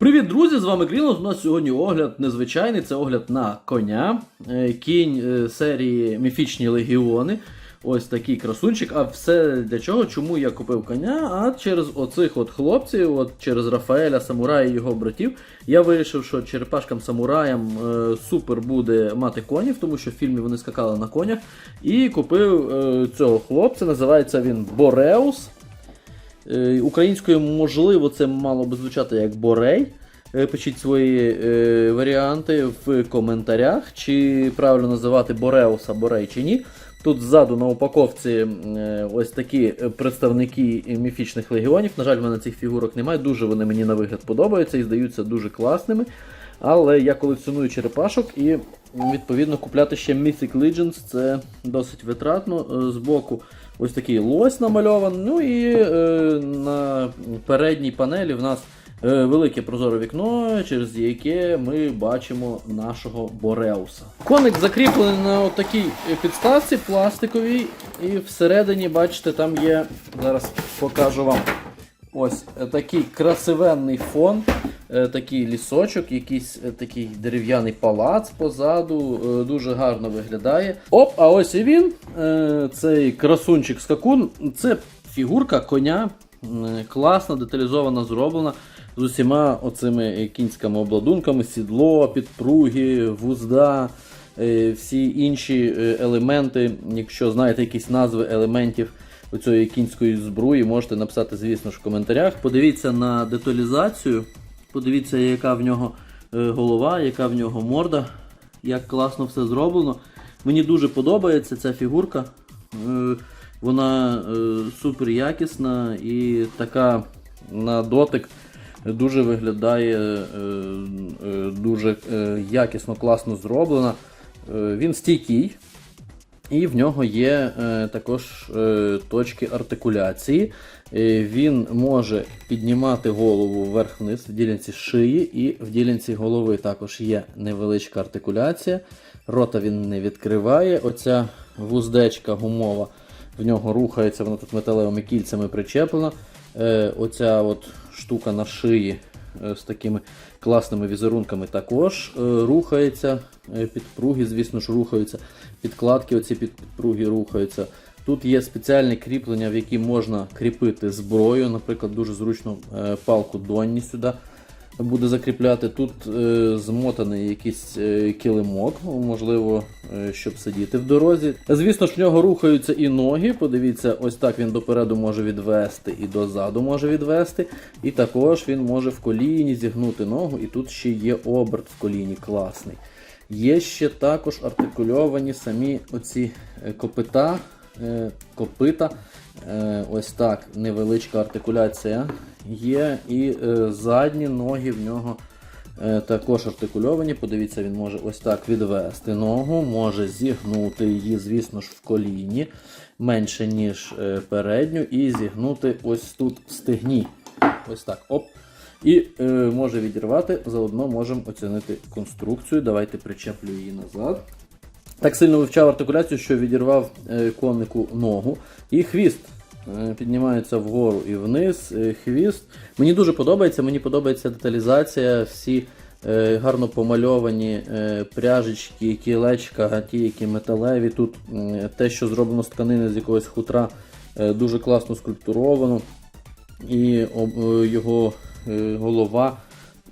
Привіт, друзі! З вами Крінос. У нас сьогодні огляд незвичайний. Це огляд на коня. Е, Кінь е, серії Міфічні Легіони. Ось такий красунчик. А все для чого? Чому я купив коня? А через оцих от хлопців, от через Рафаеля, Самурая і його братів, я вирішив, що черепашкам самураям е, супер буде мати конів, тому що в фільмі вони скакали на конях. І купив е, цього хлопця. Називається він Бореус. Е, Українською, можливо, це мало би звучати як Борей. Е, Пишіть свої е, варіанти в коментарях, чи правильно називати Бореуса Борей чи ні. Тут ззаду на упаковці ось такі представники міфічних легіонів. На жаль, в мене цих фігурок немає. Дуже вони мені на вигляд подобаються і здаються дуже класними. Але я колекціоную черепашок і відповідно купляти ще Mythic Legends це досить витратно. Збоку ось такий лось намальований. Ну і е, на передній панелі в нас е, велике прозоре вікно, через яке ми бачимо нашого Бореуса. Коник закріплений на такій підставці пластиковій, і всередині, бачите, там є. Зараз покажу вам. Ось такий красивенний фон, такий лісочок, якийсь е, такий дерев'яний палац позаду, е, дуже гарно виглядає. Оп, а ось і він, е, цей красунчик скакун. Це фігурка коня, класно, деталізовано зроблена. З усіма оцими кінськими обладунками, сідло, підпруги, вузда, е, всі інші е, елементи. Якщо знаєте якісь назви елементів оцієї кінської зброї, можете написати, звісно ж, в коментарях. Подивіться на деталізацію, подивіться, яка в нього е, голова, яка в нього морда, як класно все зроблено. Мені дуже подобається ця фігурка. Е, Вона е, супер якісна і така на дотик дуже виглядає дуже якісно, класно зроблена. Він стійкий. І в нього є е, також е, точки артикуляції. Е, він може піднімати голову вверх-вниз в ділянці шиї і в ділянці голови також є невеличка артикуляція. Рота він не відкриває. Оця вуздечка гумова в нього рухається, вона тут металевими кільцями причеплена. Е, оця от штука на шиї з такими класними візерунками також е, рухається. Е, Підпруги, звісно ж, рухаються. Підкладки оці підпруги рухаються. Тут є спеціальне кріплення, в які можна кріпити зброю. Наприклад, дуже зручно е, палку Донні сюди буде закріпляти. Тут е, змотаний якийсь е, килимок, можливо, е, щоб сидіти в дорозі. Звісно ж, в нього рухаються і ноги. Подивіться, ось так він допереду може відвести і дозаду може відвести. І також він може в коліні зігнути ногу, і тут ще є оберт в коліні класний. Є ще також артикульовані самі оці копита, копита. Е, Ось так невеличка артикуляція є. І е, задні ноги в нього е, також артикульовані. Подивіться, він може ось так відвести ногу, може зігнути її, звісно ж, в коліні менше, ніж е, передню, і зігнути ось тут в стегні. Ось так. Оп. І е, може відірвати, заодно можемо оцінити конструкцію. Давайте причеплю її назад. Так сильно вивчав артикуляцію, що відірвав е, коннику ногу. І хвіст е, піднімається вгору і вниз. Е, хвіст. Мені дуже подобається, мені подобається деталізація, всі гарно помальовані пряжечки, кілечка, ті, які металеві. Тут те, що зроблено з тканини з якогось хутра, дуже класно скульптуровано. І його голова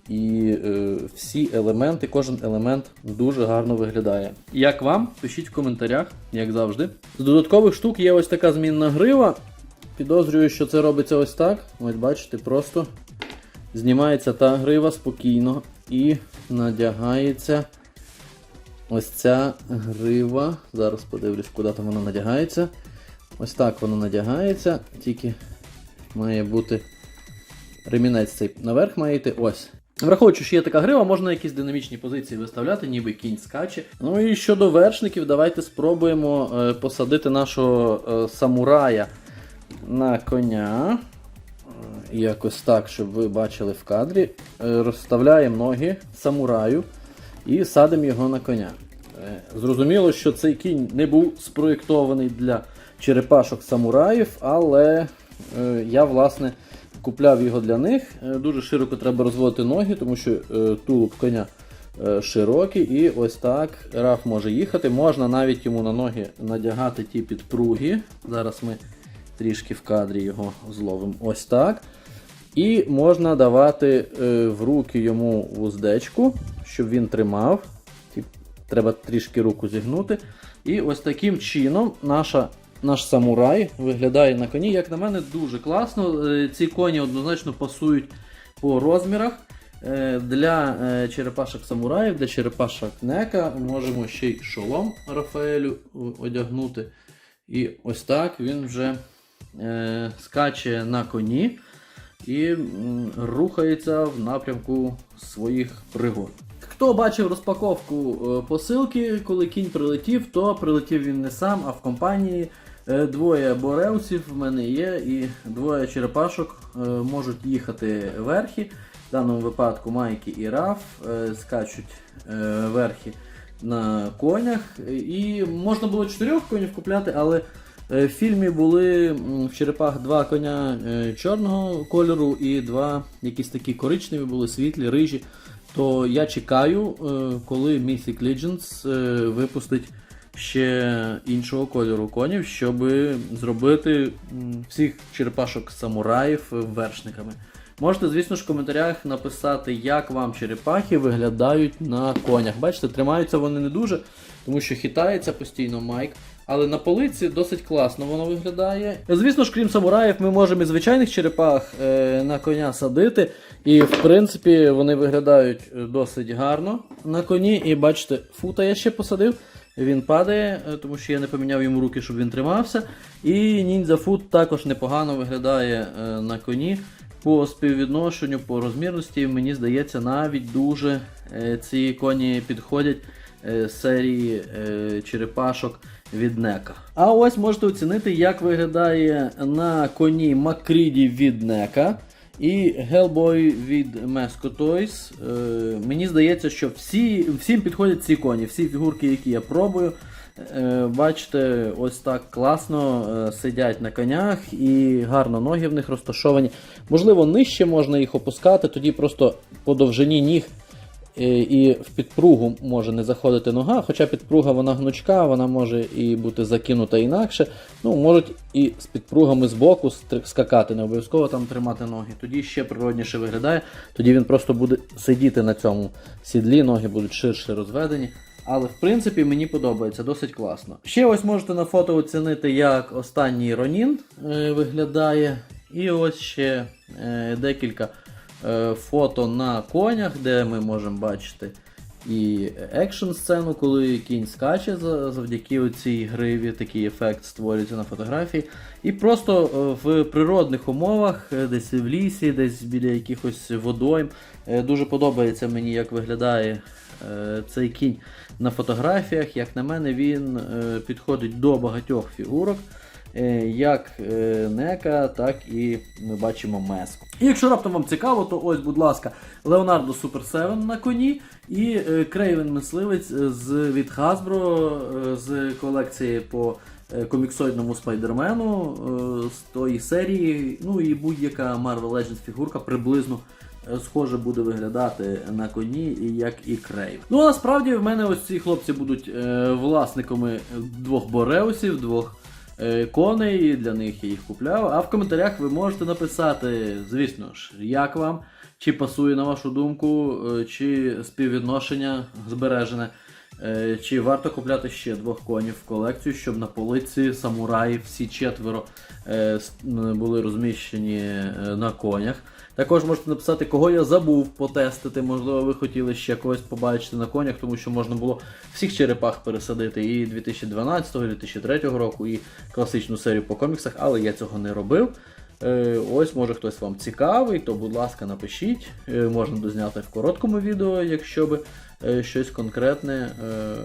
і е, всі елементи, кожен елемент дуже гарно виглядає. Як вам? Пишіть в коментарях, як завжди. З додаткових штук є ось така змінна грива. Підозрюю, що це робиться ось так. Ось бачите, просто знімається та грива спокійно і надягається ось ця грива. Зараз подивлюсь, куди там вона надягається. Ось так воно надягається, тільки має бути ремінець цей наверх має йти ось. Враховуючи, що є така грива, можна якісь динамічні позиції виставляти, ніби кінь скаче. Ну і щодо вершників, давайте спробуємо е, посадити нашого е, самурая на коня. Е, Якось так, щоб ви бачили в кадрі. Розставляємо ноги самураю і садимо його на коня. Зрозуміло, що цей кінь не був спроєктований для черепашок самураїв, але я, власне, купляв його для них. Е, Дуже широко треба розводити ноги, тому що е, тулуб коня е, широкий, і ось так раф може їхати. Можна навіть йому на ноги надягати ті підпруги. Зараз ми трішки в кадрі його зловимо. Ось так. І можна давати в руки йому вуздечку, щоб він тримав. Треба трішки руку зігнути. І ось таким чином наша, наш самурай виглядає на коні. Як на мене, дуже класно. Е, Ці коні однозначно пасують по розмірах. Е, Для е, черепашок самураїв, для черепашок нека можемо ще й шолом Рафаелю одягнути. І ось так він вже скаче на коні і рухається в напрямку своїх пригод. Хто бачив розпаковку посилки, коли кінь прилетів, то прилетів він не сам, а в компанії. Е, Двоє бореусів в мене є, і двоє черепашок е, можуть їхати верхи. В даному випадку Майкі і Раф е, скачуть верхи на конях. І можна було чотирьох конів купляти, але В фільмі були в черепах два коня чорного кольору і два якісь такі коричневі були, світлі, рижі. То я чекаю, коли Mythic Legends випустить ще іншого кольору конів, щоб зробити всіх черепашок самураїв вершниками. Можете, звісно ж, в коментарях написати, як вам черепахи виглядають на конях. Бачите, тримаються вони не дуже, тому що хитається постійно майк. Але на полиці досить класно воно виглядає. Звісно ж, крім самураїв, ми можемо і звичайних черепах е, на коня садити. І в принципі вони виглядають е, досить гарно на коні. І бачите, фута я ще посадив. Він падає, е, тому що я не поміняв йому руки, щоб він тримався. І ніндзя фут також непогано виглядає е, на коні. По співвідношенню, по розмірності, мені здається, навіть дуже е, ці коні підходять е, серії е, черепашок від Нека. А ось можете оцінити, як виглядає на коні Макріді від Нека і Hellboy від Mesco Toys. Мені здається, що всі, всім підходять ці коні, всі фігурки, які я пробую. Е, Бачите, ось так класно е, сидять на конях і гарно ноги в них розташовані. Можливо, нижче можна їх опускати, тоді просто по довжині ніг е, і в підпругу може не заходити нога, хоча підпруга вона гнучка, вона може і бути закинута інакше. Ну, можуть і з підпругами збоку стр- скакати, не обов'язково там тримати ноги. Тоді ще природніше виглядає, тоді він просто буде сидіти на цьому сідлі, ноги будуть ширше розведені. Але в принципі мені подобається, досить класно. Ще ось можете на фото оцінити, як останній Ронін е, виглядає. І ось ще е, декілька е, фото на конях, де ми можемо бачити і екшн сцену, коли кінь скаче завдяки цій гриві, такий ефект створюється на фотографії. І просто е, в природних умовах, е, десь в лісі, десь біля якихось водойм. Е, Дуже подобається мені, як виглядає цей кінь на фотографіях. Як на мене, він е, підходить до багатьох фігурок. е, Як е, Нека, так і ми бачимо Меску. І якщо раптом вам цікаво, то ось, будь ласка, Леонардо Супер 7 на коні і е, Крейвен Мисливець з від Hasbro е, з колекції по е, коміксоїдному спайдермену е, з тої серії. Ну і будь-яка Marvel Legends фігурка приблизно е, схоже буде виглядати на коні, як і Крейв. Ну а насправді в мене ось ці хлопці будуть е, власниками двох бореусів, двох е, коней, і для них я їх купляв. А в коментарях ви можете написати, звісно ж, як вам, чи пасує на вашу думку, е, чи співвідношення збережене. Е, Чи варто купляти ще двох конів в колекцію, щоб на полиці самураї всі четверо е, були розміщені е, на конях. Також можете написати, кого я забув потестити. Можливо, ви хотіли ще когось побачити на конях, тому що можна було всіх черепах пересадити і 2012, і 2003 року, і класичну серію по коміксах, але я цього не робив. Е, Ось, може хтось вам цікавий, то будь ласка, напишіть. Е, Можна дозняти в короткому відео, якщо би е, щось конкретне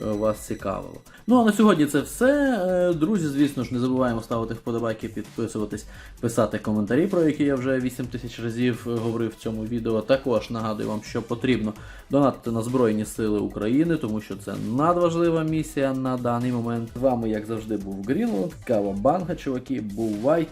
вас цікавило. Ну а на сьогодні це все. Друзі, звісно ж, не забуваємо ставити вподобайки, підписуватись, писати коментарі, про які я вже 8 тисяч разів говорив в цьому відео. Також нагадую вам, що потрібно донатити на Збройні Сили України, тому що це надважлива місія на даний момент. З вами, як завжди, був Грінланд, Кава Банга, чуваки, бувайте!